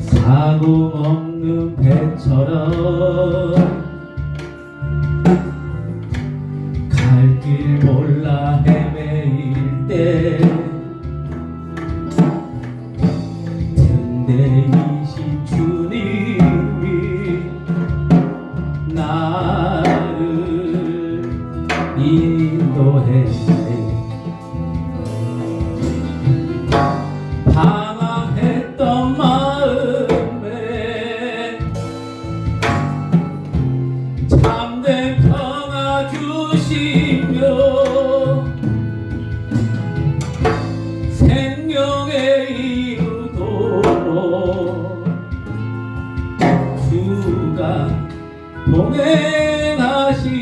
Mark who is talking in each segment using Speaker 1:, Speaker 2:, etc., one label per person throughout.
Speaker 1: 사고 없는 배처럼 나를 인도했네 방황했던 마음에 참된 평화 주시며 생명에 이루도록 주가 동행하시리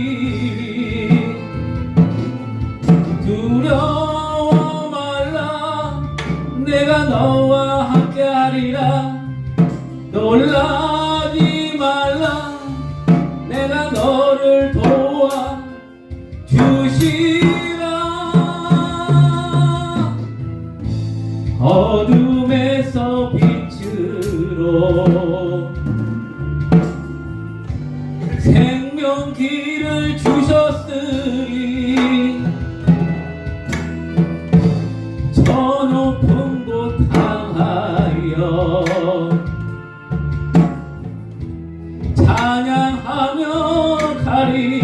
Speaker 1: 두려워 말라 내가 너와 함께하리라. 놀라지 말라 내가 너를 도와 주시라. 어둠에서 빛으로 생명 길을 주셨으니 저 높은 곳 향하여 찬양하며 가리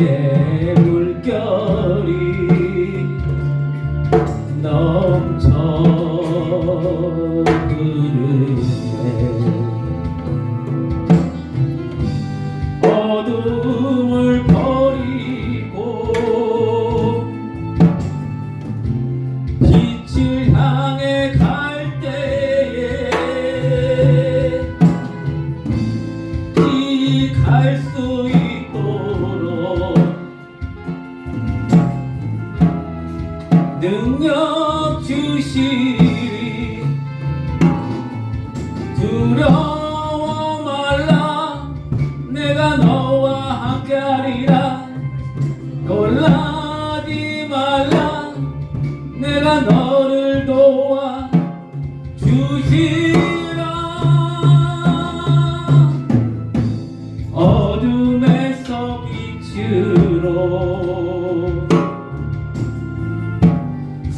Speaker 1: 평화의 물결이 넘쳐 흐르네. 어둠을 버리고 빛을 향해 갈 때에 이갈 수 능력 주시리 말라 내가 너와 함께하리라 놀라지 말라 내가 너를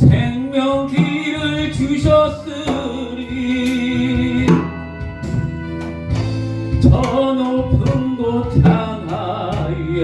Speaker 1: 생명길을 주셨으니 저 높은 곳 향하여